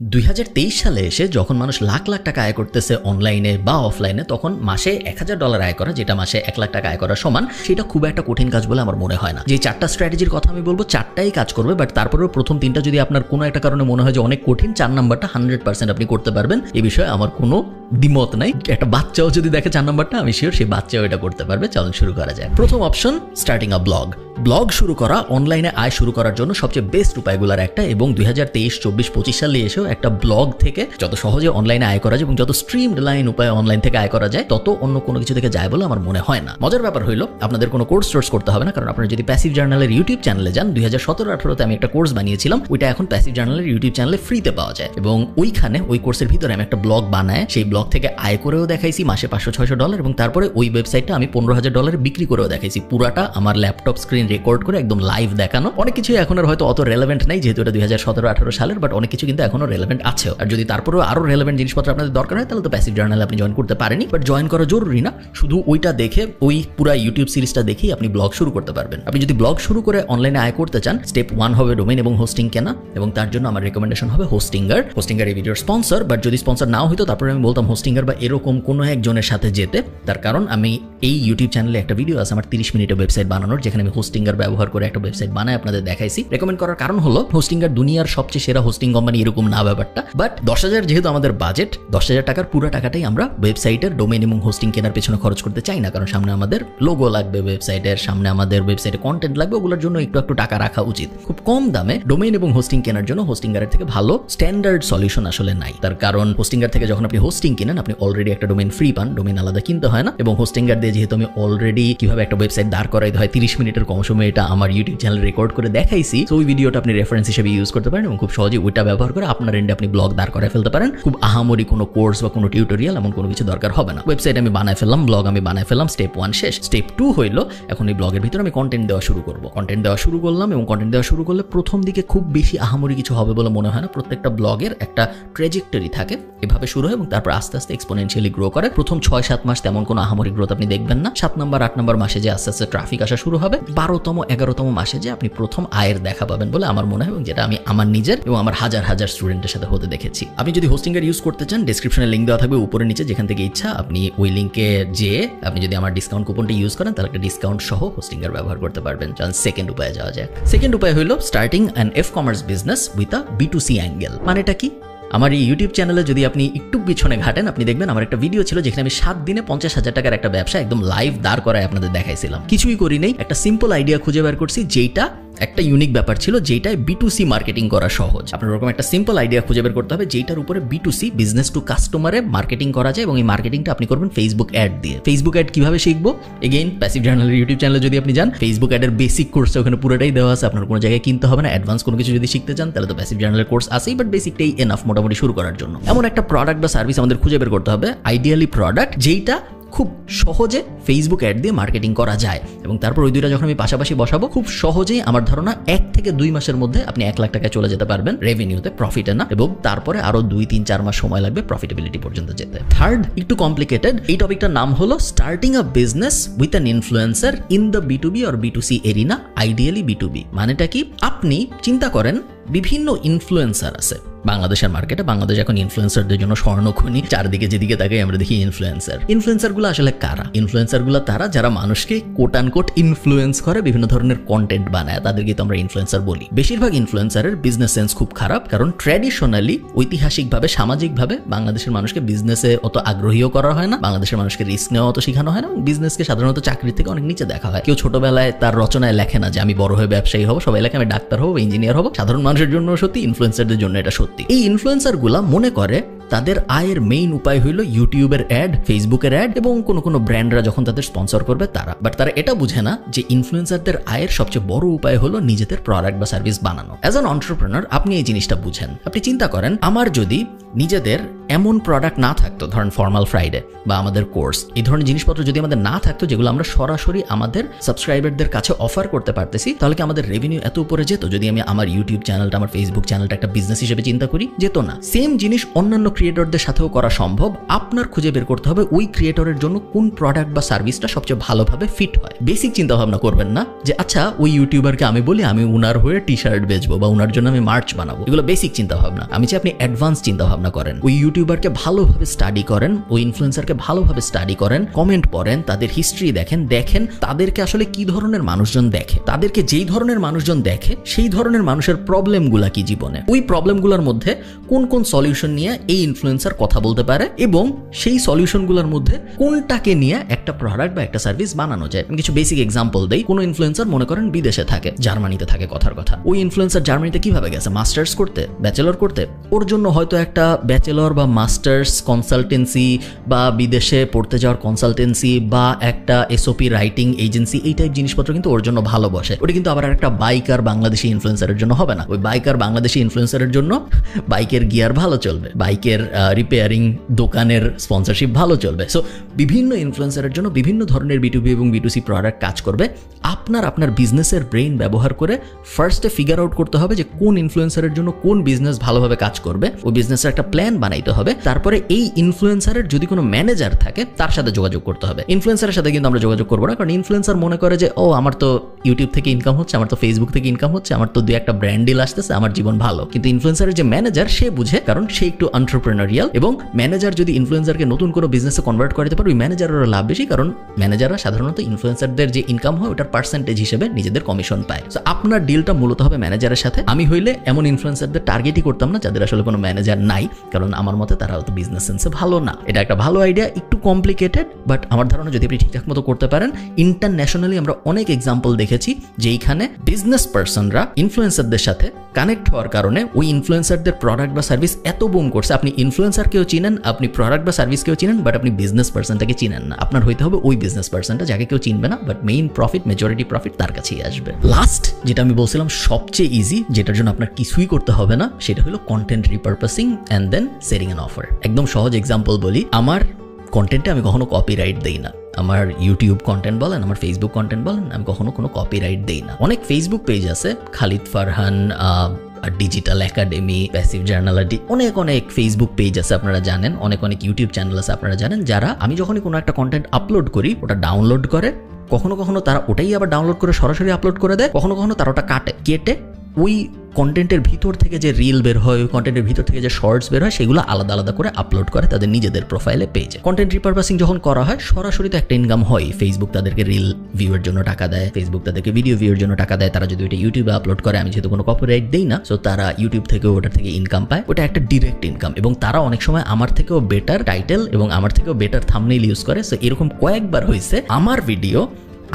দুই হাজার তেইশ সালে এসে যখন মানুষ লাখ লাখ টাকা আয় করতেছে অনলাইনে বা অফলাইনে তখন মাসে এক হাজার ডলার আয় করা, যেটা মাসে এক লাখ টাকা আয় করার সমান, সেটা খুব একটা কঠিন কাজ বলে আমার মনে হয় না। যে চারটা স্ট্র্যাটেজির কথা আমি বলব, চারটাই কাজ করবে বাট তারপরেও প্রথম তিনটা যদি আপনার কোনো একটা কারণে মনে হয় যে অনেক কঠিন, চার নাম্বারটা হান্ড্রেড পার্সেন্ট আপনি করতে পারবেন। এ বিষয়ে আমার কোনো দ্বিমত নাই। একটা বাচ্চাও যদি দেখে চার নাম্বারটা, আমি শিওর সেই বাচ্চাও এটা করতে পারবে। চলুন শুরু করা যায় প্রথম option starting a blog blog শুরু করা, অনলাইনে আয় শুরু করার জন্য সবচেয়ে বেস্ট উপায়গুলোর একটা এবং দুই হাজার তেইশ, চব্বিশ, পঁচিশ সালে এসেও একটা ব্লগ থেকে যত সহজে অনলাইনে আয় করা যায় এবং যত স্ট্রিম লাইন উপায়ে অনলাইন থেকে আয় করা যায়, তত অন্য কোনো কিছু থেকে যায় বলে আমার মনে হয় না। মজার ব্যাপার হইল, আপনাদের কোনো কোর্স সোর্স করতে হবে না, কারণ আপনারা যদি প্যাসিভ জার্নালের ইউটিউব চ্যানেলে যান, দুই হাজার সতেরো আঠারোতে আমি একটা কোর্স বানিয়েছিলাম, ওইটা এখন প্যাসিভ জার্নালের ইউটিউব চ্যানেলে ফ্রিতে পাওয়া যায়। এবং ওইখানে ওই কোর্সের ভিতরে আমি একটা ব্লগ বানায়, সেই ব্লগ থেকে আয় করেও দেখাইছি, মাসে পাঁচশো, ছয়শো ডলার এবং তারপরে ওই ওয়েবসাইটটা আমি পনেরো হাজার ডলারে বিক্রি করেও দেখাইছি। পুরাটা আমার ল্যাপটপ স্ক্রিন রেকর্ড করে একদম লাইভ দেখানো। অনেক কিছুই এখন আর হয়তো অত রেলেভেন্ট নাই, যেহেতু এটা দুই হাজার সতেরো আঠারো সালের বাট অনেক কিছু কিন্তু এখনও রেলেভেন্ট আছেও। আর যদি তারপরেও আরও রেলেভেন্ট জিনিসপত্র আপনাদের দরকার হয়, তাহলে তো প্যাসিভ জার্নালে আপনি জয়েন করতে পারেনি বাট জয়েন করা জরুরি না। শুধু ওইটা দেখে, ওই পুরো ইউটিউব সিরিজটা দেখেই আপনি ব্লগ শুরু করতে পারবেন। আপনি যদি ব্লগ শুরু করে অনলাইনে আয় করতে চান স্টেপ ওয়ান হবে ডোমেন এবং হোস্টিং কেনা, এবং তার জন্য আমার রেকমেন্ডেশন হবে হোস্টিঙ্গার হোস্টিঙ্গার এই ভিডিওর স্পন্সর বাট যদি স্পন্সর নাও হতো তারপরে আমি বলতাম হোস্টিঙ্গার বা এরকম কোনো একজনের সাথে যেতে। তার কারণ আমি এই ইউটিউব চ্যানেলে একটা ভিডিও আছে, আমার তিরিশ মিনিটের ওয়েবসাইট বানানোর, যেখানে আমি হোস্টিঙ্গার ব্যবহার করে একটা ওয়েবসাইট বানাই আপনাদের দেখাইছি। রেকমেন্ড করার কারণ হলো হোস্টিঙ্গার দুনিয়ার সবচেয়ে সেরা হোস্টিং কোম্পানি এরকম না ব্যাপারটা বাট দশ হাজার যেহেতু আমাদের বাজেট দশ হাজার টাকার পুরো টাকাটাই আমরা ওয়েবসাইটের ডোমেন এবং হোস্টিং কেনার পেছনে খরচ করতে চাই না, কারণ সামনে আমাদের লোগো লাগবে ওয়েবসাইটের সামনে আমাদের ওয়েবসাইটে কন্টেন্ট লাগবে, ওগুলোর জন্য একটু একটু টাকা রাখা উচিত। খুব কম দামে ডোমেন এবং হোস্টিং কেনার জন্য হোস্টিঙ্গারের থেকে ভালো স্ট্যান্ডার্ড সলিউশন আসলে নাই। তার কারণ হোস্টিঙ্গার থেকে যখন আপনি হোস্টিং কিনেন, আপনি অলরেডি একটা ডোমেন ফ্রি পান ডোমেন আলাদা কিনতে হয় না, এবং হোস্টিঙ্গার দিয়ে যেহেতু আমি অলরেডি কীভাবে একটা ওয়েবসাইট দাঁড় করাইতে হয়, তিরিশ মিনিটের কম সময় এটা আমার ইউটিউব চ্যানেল রেকর্ড করে দেখাইছি। তো ওই ভিডিওটা আপনি রেফারেন্স হিসেবে ইউজ করতে পারেন এবং খুব সহজে ওইটা ব্যবহার করে আপনার এন্ডে আপনি ব্লগ দাঁড় করায় ফেলতে পারেন। খুব আহামরি কোনো কোর্স বা কোনো টিউটোরিয়াল এমন কোনো কিছু দরকার হবে না। ওয়েবসাইট আমি বানায় ফেললাম ব্লগ আমি বানায় ফেললাম স্টেপ ওয়ান শেষ। স্টেপ টু হইল, এখন এই ব্লগের ভিতরে আমি কন্টেন্ট দেওয়া শুরু করব। কন্টেন্ট দেওয়া শুরু করলাম এবং কন্টেন্ট দেওয়া শুরু করলে প্রথম দিকে খুব বেশি আহামরি কিছু হবে বলে মনে হয় না। প্রত্যেকটা ব্লগের একটা ট্রেজেক্টরি থাকে। এভাবে শুরু হয় এবং তারপর আস্তে আস্তে এক্সপোনেনশিয়ালি গ্রো করে। প্রথম ছয় সাত মাস তেমন কোনো আহামরি গ্রোথ আপনি দেখবেন না। সাত নম্বর, আট নম্বর মাসে যে আস্তে আস্তে ট্রাফিক আসা শুরু হবে। বারোতম এগারোতম মাসে যে আপনি প্রথম আয়ের দেখা পাবেন বলে আমার মনে হয় এবং যেটা আমি আমার নিজের এবং আমার হাজার হাজার স্টুডেন্টের সাথে হতে দেখেছি। আপনি যদি হোস্টিংয়ের ইউজ করতে চান ডিসক্রিপশনে লিঙ্ক দেওয়া থাকবে উপরে নিচে, যেখান থেকে ইচ্ছা আপনি ওই লিঙ্কে যেয়ে আপনি যদি আমার ডিসকাউন্ট কুপনটা ইউজ করেন, তাহলে একটা ডিসকাউন্ট সহ হোস্টিংয়ের ব্যবহার করতে পারবেন। চল সেকেন্ড উপায়ে যাওয়া যায় সেকেন্ড উপায় হলো starting an e commerce business with a B to C angle মানেটা কি? আমার এই ইউটিউব চ্যানেলে যদি আপনি একটু পিছনে ঘাটেন, আপনি দেখবেন আমার একটা ভিডিও ছিল যেখানে আমি সাত দিনে পঞ্চাশ হাজার টাকার একটা ব্যবসা একদম লাইভ দাঁড় করায় আপনাদের দেখাইছিলাম। কিছুই করি নেই, একটা সিম্পল আইডিয়া খুঁজে বের করছি যেটা একটা ইউনিক ব্যাপার ছিল যেটায় বি টু সি মার্কেটিং করা সহজ। আপনার ওরকম একটা সিম্পল আইডিয়া খুঁজে বের করতে হবে যেটার উপরে B to C business to কাস্টমারে মার্কেটিং করা যায় এবং এই মার্কেটিংটা আপনি করবেন ফেসবুক অ্যাড দিয়ে। ফেসবুক অ্যাড কীভাবে শিখব? এগেইন প্যাসিভ জার্নালের ইউটিউব চ্যানেলে যদি আপনি যান ফেসবুক অ্যাডের বেসিক কোর্স ওখানে পুরোটাই দেওয়া আছে, আপনার কোনো জায়গায় কিনতে হবে না অ্যাডভান্স কোনো কিছু যদি শিখতে চান, তাহলে তো প্যাসিভ জার্নালের কোর্স আছেই বাট বেসিকটাই এনাফ মোটামুটি শুরু করার জন্য। এমন একটা প্রোডাক্ট বা সার্ভিস আমাদের খুঁজে বের করতে হবে আইডিয়ালি প্রোডাক্ট যেইটা খুব সহজে ফেসবুক অ্যাড দিয়ে মার্কেটিং করা যায়। এবং তারপর ওই দুইটা যখন আমি পাশাপাশি বসাবো, খুব সহজেই আমার ধারণা এক থেকে দুই মাসের মধ্যে আপনি এক লাখ টাকায় চলে যেতে পারবেন রেভিনিউতে প্রফিটে না। এবং তারপরে আরও দুই, তিন, চার মাস সময় লাগবে প্রফিটেবিলিটি পর্যন্ত যেতে। থার্ড একটু কমপ্লিকেটেড এই টপিকটার নাম হলো starting a business with an influencer in the B to B or B to C arena ideally B to B মানেটা কি? আপনি চিন্তা করেন বিভিন্ন ইনফ্লুয়েন্সার আছে। বাংলাদেশের মার্কেটে বাংলাদেশ এখন ইনফ্লুয়েন্সারদের জন্য স্বর্ণখনি, চারদিকে যেদিকে তাকে আমরা দেখি ইনফ্লুয়েন্সার ইনফ্লুয়েন্সারগুলো আসলে কারা? ইনফ্লুয়েন্সারগুলো তারা যারা মানুষকে কোট আনকোট ইনফ্লুয়েন্স করে, বিভিন্ন ধরনের কন্টেন্ট বানায় তাদেরকে তো আমরা ইনফ্লুয়েন্সার বলি। বেশিরভাগ ইনফ্লুয়েন্সারের বিজনেস সেন্স খুব খারাপ, কারণ ট্র্যাডিশনালি ঐতিহাসিকভাবে, সামাজিকভাবে বাংলাদেশের মানুষকে বিজনেসে অত আগ্রহীও করা হয় না, বাংলাদেশের মানুষকে রিস্ক নেওয়া অত শেখানো হয় না বিজনেসকে সাধারণত চাকরির থেকে অনেক নিচে দেখা হয়। কেউ ছোটবেলায় তার রচনায় লেখে না যে, আমি বড় হয়ে ব্যবসায়ী হব, সবাই লেখে, আমি ডাক্তার হব ইঞ্জিনিয়ার হব। সাধারণ মানুষের জন্য সত্যি ইনফ্লুয়েন্সারদের জন্য এটা সত্যি। এই ইনফ্লুয়েন্সারগুলা মনে করে তাদের আয়ের মেইন উপায় হইল ইউটিউবের অ্যাড ফেসবুকের অ্যাড এবং কোনো কোনো ব্র্যান্ডরা যখন তাদের স্পন্সর করবে তারা। বাট তারা এটা বুঝে না যে ইনফ্লুয়েন্সারদের আয়ের সবচেয়ে বড় উপায় হলো নিজেদের প্রোডাক্ট বা সার্ভিস বানানো। অ্যাজ অ্যান অন্টারপ্রেনার আপনি এই জিনিসটা বুঝেন। আপনি চিন্তা করেন, আমার যদি নিজেদের এমন প্রোডাক্ট না থাকতো, ধরেন ফর্মাল ফ্রাইডে বা আমাদের কোর্স এই ধরনের জিনিসপত্র যদি আমাদের না থাকতো, যেগুলো আমরা সরাসরি আমাদের সাবস্ক্রাইবারদের কাছে অফার করতে পারতেছি, তাহলে কি আমাদের রেভিনিউ এত উপরে যেত? যদি আমি আমার ইউটিউব চ্যানেলটা আমার ফেসবুক চ্যানেলটা একটা বিজনেস হিসেবে চিন্তা করি, যেত না। সেম জিনিস অন্যান্য ক্রিয়েটরদের সাথেও করা সম্ভব, আপনার খুঁজে বের করতে হবে ওই ক্রিয়েটরের জন্য কোন প্রোডাক্ট বা সার্ভিসটা সবচেয়ে ভালোভাবে ফিট হয়। বেসিক চিন্তা ভাবনা করবেন না যে আচ্ছা ওই ইউটিউবারকে আমি বলি, আমি উনার হয়ে টি শার্ট বেচবো বা উনার জন্য আমি মার্চ বানাবো। এগুলো বেসিক চিন্তা ভাবনা আমি চাই আপনি অ্যাডভান্স চিন্তা ভাবনা করেন। ওই ইউটিউবারকে ভালোভাবে স্টাডি করেন, ওই ইনফ্লুয়েন্সারকে ভালোভাবে স্টাডি করেন কমেন্ট পড়েন, তাদের হিস্ট্রি দেখেন দেখেন তাদেরকে আসলে কি ধরনের মানুষজন দেখে, তাদেরকে যেই ধরনের মানুষজন দেখে, সেই ধরনের মানুষের প্রবলেমগুলা কি জীবনে? ওই প্রবলেমগুলোর মধ্যে কোন কোন সলিউশন নিয়ে এই ইনফ্লুয়েন্সার কথা বলতে পারে এবং সেই সলিউশনগুলোর মধ্যে কোনটাকে নিয়ে একটা প্রোডাক্ট বা একটা সার্ভিস বানানো যায়। কিছু বেসিক এক্সাম্পল দেই। কোনো ইনফ্লুয়েন্সার মনে করেন বিদেশে থাকে, জার্মানিতে থাকে কথার কথা। ওই ইনফ্লুয়েন্সার জার্মানিতে কীভাবে গেছে? মাস্টার্স করতে ব্যাচেলর করতে? ওর জন্য হয়তো একটা ব্যাচেলর বা মাস্টার্স কনসালটেন্সি বা বিদেশে পড়তে যাওয়ার কনসালটেন্সি বা একটা এসওপি রাইটিং এজেন্সি এই টাইপ জিনিসপত্র কিন্তু ওর জন্য ভালো বসে। ওটা কিন্তু আবার একটা বাইকার বাংলাদেশি ইনফ্লুয়েন্সারের জন্য হবে না। ওই বাইকার বাংলাদেশি ইনফ্লুয়েন্সারের জন্য বাইকের গিয়ার ভালো চলবে। বাইকের রিপেয়ারিং দোকানের স্পন্সরশিপ ভালো চলবে। সো বিভিন্ন ইনফ্লুয়েন্সারের জন্য বিভিন্ন ধরনের বিটুবি এবং বিটুসি প্রোডাক্ট কাজ করবে। আপনার আপনার বিজনেসের ব্রেইন ব্যবহার করে ফার্স্টে ফিগার আউট করতে হবে যে কোন ইনফ্লুয়েন্সারের জন্য কোন বিজনেস ভালোভাবে কাজ করবে। ওই বিজনেসের একটা প্ল্যান বানাইতে হবে। তারপরে এই ইনফ্লুয়েন্সারের যদি কোনো ম্যানেজার থাকে, তার সাথে যোগাযোগ করতে হবে। ইনফ্লুয়েন্সারের সাথে কিন্তু আমরা যোগাযোগ করব না। কারণ ইনফ্লুয়েন্সার মনে করে যে, ও, আমার তো ইউটিউব থেকে ইনকাম হচ্ছে, আমার তো ফেসবুক থেকে ইনকাম হচ্ছে, আমার তো দু একটা ব্র্যান্ড ডিল আসতেছে, আমার জীবন ভালো। কিন্তু ইনফ্লুয়েন্সারের যে ম্যানেজার সে বুঝে, কারণ সে একটু এন্টারপ্রেনারিয়াল এবং ম্যানেজার যদি ইনফ্লুয়েন্সারকে নতুন কোনো বিজনেসে কনভার্ট করতে পারে, ওই ম্যানেজারেরও লাভ বেশি। কারণ ম্যানেজাররা সাধারণত ইনফ্লুয়েন্সারদের যে ইনকাম হয়, ওটার পার্সেন্টেজ হিসেবে নিজেদের কমিশন পায়। তো আপনার ডিলটা মূলত হবে ম্যানেজারের সাথে। আমি হইলে এমন ইনফ্লুয়েন্সারদের টার্গেটই করতাম না, যাদের আসলে কোনো ম্যানেজার নাই। কারণ আমার মতে তারা হয়তো বিজনেস সেন্সে ভালো না। এটা একটা ভালো আইডিয়া একটু কমপ্লিকেটেড বাট আমার ধারণা যদি আপনি ঠিকঠাক মতো করতে পারেন ইন্টারন্যাশনালি আমরা অনেক এক্সাম্পল দেখেছি, যেইখানে বিজনেস পার্সনরা ইনফ্লুয়েন্সারদের সাথে কানেক্ট হওয়ার কারণে ওই ইনফ্লুয়েন্সারদের প্রোডাক্ট বা সার্ভিস এত বুম করছে, আপনি ইনফ্লুয়েন্সারকেও চিনেন, আপনি প্রোডাক্ট বা সার্ভিসকেও চিনেন বাট আপনি বিজনেস পার্সনটাকে চিনেন না। আপনার হইতে হবে ওই বিজনেস পার্সনটা যাকে কেউ চিনবে না but main profit majority profit তার কাছেই আসবে। লাস্ট যেটা আমি বলছিলাম, সবচেয়ে ইজি যেটার জন্য আপনার কিছুই করতে হবে না, সেটা হলো content repurposing and then serving an offer একদম সহজ এক্সাম্পল বলি, আমার কন্টেন্টে আমি কখনো কপিরাইট দেই না। আমার ইউটিউব কন্টেন্ট বলেন, আমার ফেসবুক কন্টেন্ট বলেন, আমি কখনো কোনো কপিরাইট দেই না। অনেক ফেসবুক পেজ আছে, Khalid Farhan digital academy passive জার্নালাটি অনেক অনেক ফেসবুক পেজ আছে আপনারা জানেন, অনেক অনেক ইউটিউব চ্যানেল আছে আপনারা জানেন, যারা আমি যখনই কোনো একটা কন্টেন্ট আপলোড করি, ওটা ডাউনলোড করে, কখনো কখনো তারা ওটাই আবার ডাউনলোড করে সরাসরি আপলোড করে দেয়, কখনো কখনো তারা ওটা কাটে, কেটে ওই কন্টেন্টের ভিতর থেকে যে রিল বের হয়, ওই কন্টেন্টের ভিতর থেকে যে শর্টস বের হয়, সেগুলো আলাদা আলাদা করে আপলোড করে তাদের নিজেদের প্রোফাইলে পেজে কন্টেন্ট রিপারপাসিং যখন করা হয়, সরাসরি তো একটা ইনকাম হয়। ফেসবুক তাদেরকে রিল ভিউয়ের জন্য টাকা দেয় ফেসবুক তাদেরকে ভিডিও ভিউয়ের জন্য টাকা দেয়। তারা যদি ওইটা ইউটিউবে আপলোড করে, আমি যেহেতু কোনো কপিরাইট দিই না সো তারা ইউটিউব থেকে ওটা থেকে ইনকাম পায়। ওটা একটা ডিরেক্ট ইনকাম এবং তারা অনেক সময় আমার থেকেও বেটার টাইটেল এবং আমার থেকেও বেটার থামনেইল ইউজ করে। সো এরকম কয়েকবার হয়েছে আমার ভিডিও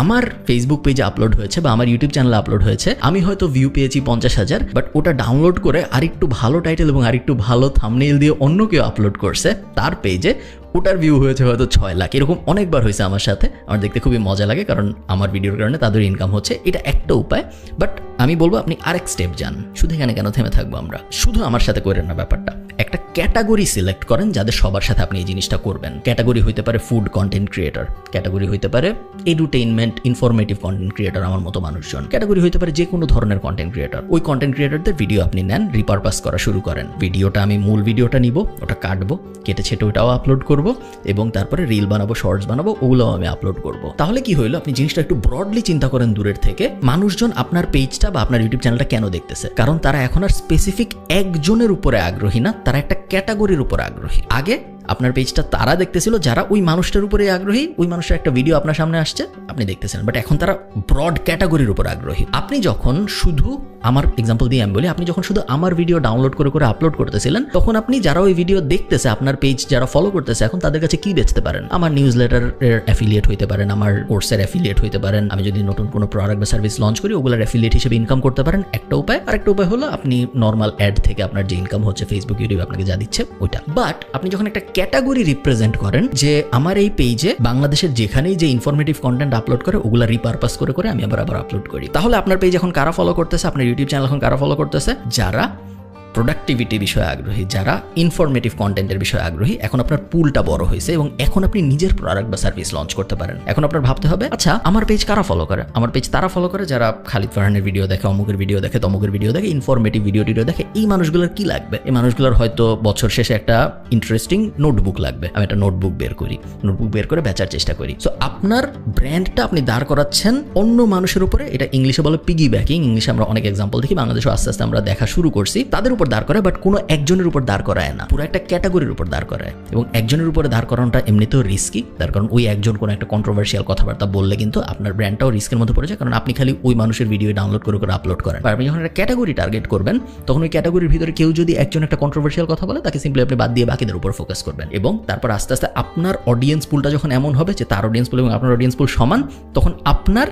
আমার ফেসবুক পেজে আপলোড হয়েছে বা আমার ইউটিউব চ্যানেলে আপলোড হয়েছে, আমি হয়তো ভিউ পেয়েছি পঞ্চাশ হাজার বাট ওটা ডাউনলোড করে আরেকটু ভালো টাইটেল এবং আরেকটু ভালো থামনেইল দিয়ে অন্য কেউ আপলোড করছে, তার পেজে ওটার ভিউ হয়েছে হয়তো ছয় লাখ। এরকম অনেকবার হয়েছে আমার সাথে। আমার দেখতে খুবই মজা লাগে, কারণ আমার ভিডিওর কারণে তাদের ইনকাম হচ্ছে। এটা একটা উপায় বাট আমি বলব আপনি আরেক স্টেপ যান। শুধু এখানে কেন থেমে থাকব আমরা? শুধু আমার সাথে করেন না ব্যাপারটা। একটা ক্যাটাগরি সিলেক্ট করেন যাদের সবার সাথে আপনি এই জিনিসটা করবেন। ক্যাটাগরি হইতে পারে ফুড কন্টেন্ট ক্রিয়েটার ক্যাটাগরি হইতে পারে এডুটেইনমেন্ট ইনফরমেটিভ কন্টেন্ট ক্রিয়েটার আমার মতো মানুষজন। ক্যাটাগরি হইতে পারে যে কোনো ধরনের কন্টেন্ট ক্রিয়েটর ওই কন্টেন্ট ক্রিয়েটরদের ভিডিও আপনি নেন রিপারপাস করা শুরু করেন। ভিডিওটা আমি মূল ভিডিওটা নিব, ওটা কাটবো কেটে ছেটে ওটাও আপলোড করব। এবং তারপরে রিল বানাবো শর্টস বানাবো, ওগুলোও আমি আপলোড করব। তাহলে কি হলো আপনি জিনিসটা একটু ব্রডলি চিন্তা করেন দূরের থেকে। মানুষজন আপনার পেজটা বা আপনার ইউটিউব চ্যানেলটা কেন দেখতেছে? কারণ তারা এখন আর স্পেসিফিক একজনের উপরে আগ্রহী না, তারা একটা ক্যাটাগরির উপরে আগ্রহী। আগে আপনার পেজটা তারা দেখতেছিল, যারা ওই মানুষটার উপরে আগ্রহী, ওই মানুষের একটা ভিডিও আপনার সামনে আসছে, আপনি দেখতেছিলেন। বাট এখন তারা ব্রড ক্যাটাগরির উপর আগ্রহী। আপনি যখন শুধু আমার এক্সাম্পল দিয়ে আমি বলি, আপনি যখন শুধু আমার ভিডিও ডাউনলোড করে করে আপলোড করতেছিলেন, তখন আপনি যারা ওই ভিডিও দেখতেছে, আপনার পেজ যারা ফলো করতেছে, এখন তাদের কাছে কি বেচতে পারেন? আমার নিউজ লেটারের অ্যাফিলিয়েট হইতে পারেন, আমার কোর্সের অ্যাফিলিয়েট হইতে পারেন, আমি যদি নতুন কোনো প্রোডাক্ট বা সার্ভিস লঞ্চ করি, ওগুলোর অ্যাফিলিয়েট হিসেবে ইনকাম করতে পারেন। একটা উপায় আর একটা উপায় হলো, আপনি নর্মাল অ্যাড থেকে আপনার যে ইনকাম হচ্ছে ফেসবুক ইউটিউব আপনাকে যা দিচ্ছে, ওইটা। বাট আপনি যখন একটা ক্যাটাগরি রিপ্রেজেন্ট করেন যে আমার এই পেজে বাংলাদেশের যেখানেই যে ইনফরমেটিভ কন্টেন্ট আপলোড করে, ওগুলো রিপারপাস করে করে আমি আবার আবার আপলোড করি। তাহলে আপনার পেজ এখন কারা ফলো করতেছে? আপনার ইউটিউব চ্যানেল এখন কারা ফলো করতেছে? যারা প্রোডাক্টিভিটি বিষয়ে আগ্রহী, যারা ইনফরমেটিভ কন্টেন্টের বিষয়ে আগ্রহী, এখন আপনার পুলটা বড় হয়েছে এবং এখন আপনি নিজের প্রোডাক্ট বা সার্ভিস লঞ্চ করতে পারেন। এখন আপনার ভাবতে হবে আচ্ছা আমার পেজ কারা ফলো করে? আমার পেজ তারা ফলো করে? যারা খালিদ ফারহানের ভিডিও দেখে, অমুকের ভিডিও দেখে, তমুকের ভিডিও দেখে ইনফরমেটিভ ভিডিও টিডিও দেখে, এই মানুষগুলোর কি লাগবে? এই মানুষগুলোর হয়তো বছর শেষে একটা ইন্টারেস্টিং নোটবুক লাগবে। আমি একটা নোটবুক বের করি। নোটবুক বের করে বেচার চেষ্টা করি। সো আপনার ব্র্যান্ডটা আপনি দাঁড় করাচ্ছেন অন্য মানুষের উপরে। এটা ইংলিশে বলে পিগি ব্যাকিং ইংলিশে আমরা অনেক এক্সাম্পল দেখি। বাংলাদেশে আস্তে আস্তে আমরা দেখা শুরু করছি। তাদের উপর দাঁড় করায় বাট কোনো একজনের উপর দাঁড় করায় না। পুরো একটা ক্যাটাগরির উপর দাঁড় করায়। এবং একজনের উপরে দাঁড় করানোটা এমনিতেও রিস্কি তার কারণ ওই একজন কোনো একটা কন্ট্রোভার্সিয়াল কথাবার্তা বললে কিন্তু আপনার ব্র্যান্ডটাও রিস্কের মধ্যে পড়ে যায়, কারণ আপনি খালি ওই মানুষের ভিডিও ডাউনলোড করে করে আপলোড করেন। আপনি যখন একটা ক্যাটাগরি টার্গেট করবেন, তখন ওই ক্যাটাগরির ভিতরে কেউ যদি একজন একটা কন্ট্রোভার্সিয়াল কথা বলে, তাকে সিম্পলি আপনি বাদ দিয়ে বাকিদের উপর ফোকাস করবেন। এবং তারপর আস্তে আস্তে আপনার অডিয়েন্স পুলটা যখন এমন হবে যে তার অডিয়েন্স পুল এবং আপনার অডিয়েন্স পুল সমান, তখন আপনার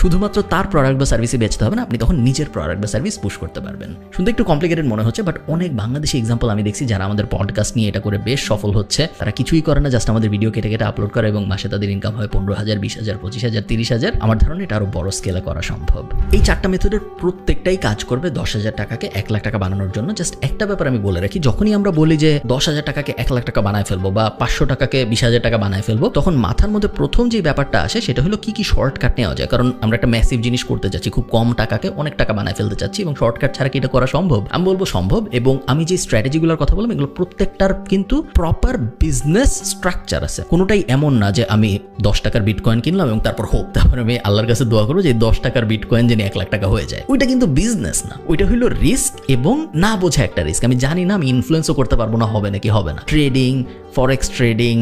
শুধুমাত্র তার প্রোডাক্ট বা সার্ভিসে বেচতে হবে না, আপনি তখন নিজের প্রোডাক্ট বা সার্ভিস পুশ করতে পারবেন। শুনতে একটু কমপ্লিকেটেড মনে হচ্ছে বাট অনেক বাংলাদেশি এক্সাম্পল আমি দেখছি যারা আমাদের পডকাস্ট নিয়ে এটা করে বেশ সফল হচ্ছে। তারা কিছুই করে না জাস্ট আমাদের ভিডিও কেটে কেটে আপলোড করে এবং মাসে তাদের ইনকাম হয় পনেরো হাজার, বিশ হাজার, পঁচিশ হাজার, তিরিশ হাজার। আমার ধারণা এটা আরও বড় স্কেলে করা সম্ভব। এই চারটা মেথডের প্রত্যেকটাই কাজ করবে দশ হাজার টাকাকে এক লাখ টাকা বানানোর জন্য। জাস্ট একটা ব্যাপার আমি বলে রাখি, যখনই আমরা বলি যে দশ হাজার টাকাকে এক লাখ টাকা বানায় ফেলব বা পাঁচশো টাকাকে বিশ হাজার টাকা বানায় ফেলব, তখন মাথার মধ্যে প্রথম যে ব্যাপারটা আসে সেটা হলো কি কি শর্টকাট নেওয়া যায়। কারণ আমরা একটা ম্যাসিভ জিনিস করতে চাচ্ছি খুব কম টাকাকে অনেক টাকা বানায় ফেলতে চাচ্ছি এবং শর্টকাট ছাড়া কি এটা করা সম্ভব? আমি বলব সম্ভব এবং আমি যে স্ট্র্যাটেজিগুলোর কথা বললাম, এগুলো প্রত্যেকটার কিন্তু প্রপার বিজনেস স্ট্রাকচার আছে। কোনোটাই এমন না যে আমি দশ টাকার বিটকয়েন কিনলাম এবং তারপর হোক, তারপরে আমি আল্লাহর কাছে দোয়া করব যে দশ টাকার বিটকয়েন যেন এক লাখ টাকা হয়ে যায়। ওইটা কিন্তু বিজনেস না। ওইটা হলো রিস্ক এবং না বোঝা একটা রিস্ক আমি জানি না, আমি ইনফ্লুয়েন্সও করতে পারব না, হবে নাকি হবে না। ট্রেডিং ফরেক্স ট্রেডিং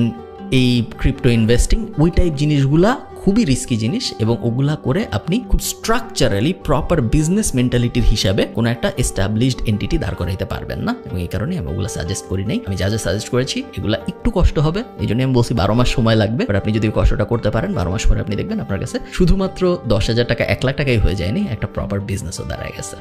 এই ক্রিপ্টো ইনভেস্টিং ওই টাইপ জিনিসগুলা খুবই রিস্কি জিনিস এবং ওগুলা করে আপনি খুব স্ট্রাকচারালি প্রপার বিজনেস মেন্টালিটির হিসাবে কোনো একটা এস্টাবলিশড এন্টিটি দাঁড় করাইতে পারবেন না এবং এই কারণে আমি ওগুলো সাজেস্ট করি নাই। আমি যা যা সাজেস্ট করেছি, এগুলো একটু কষ্ট হবে, এই জন্য আমি বলছি বারো মাস সময় লাগবে। আপনি যদি কষ্টটা করতে পারেন, বারো মাস পরে আপনি দেখবেন আপনার কাছে শুধুমাত্র দশ হাজার টাকা, এক লাখ টাকাই হয়ে যায়নি, একটা প্রপার বিজনেসও দাঁড়ায় গেছে।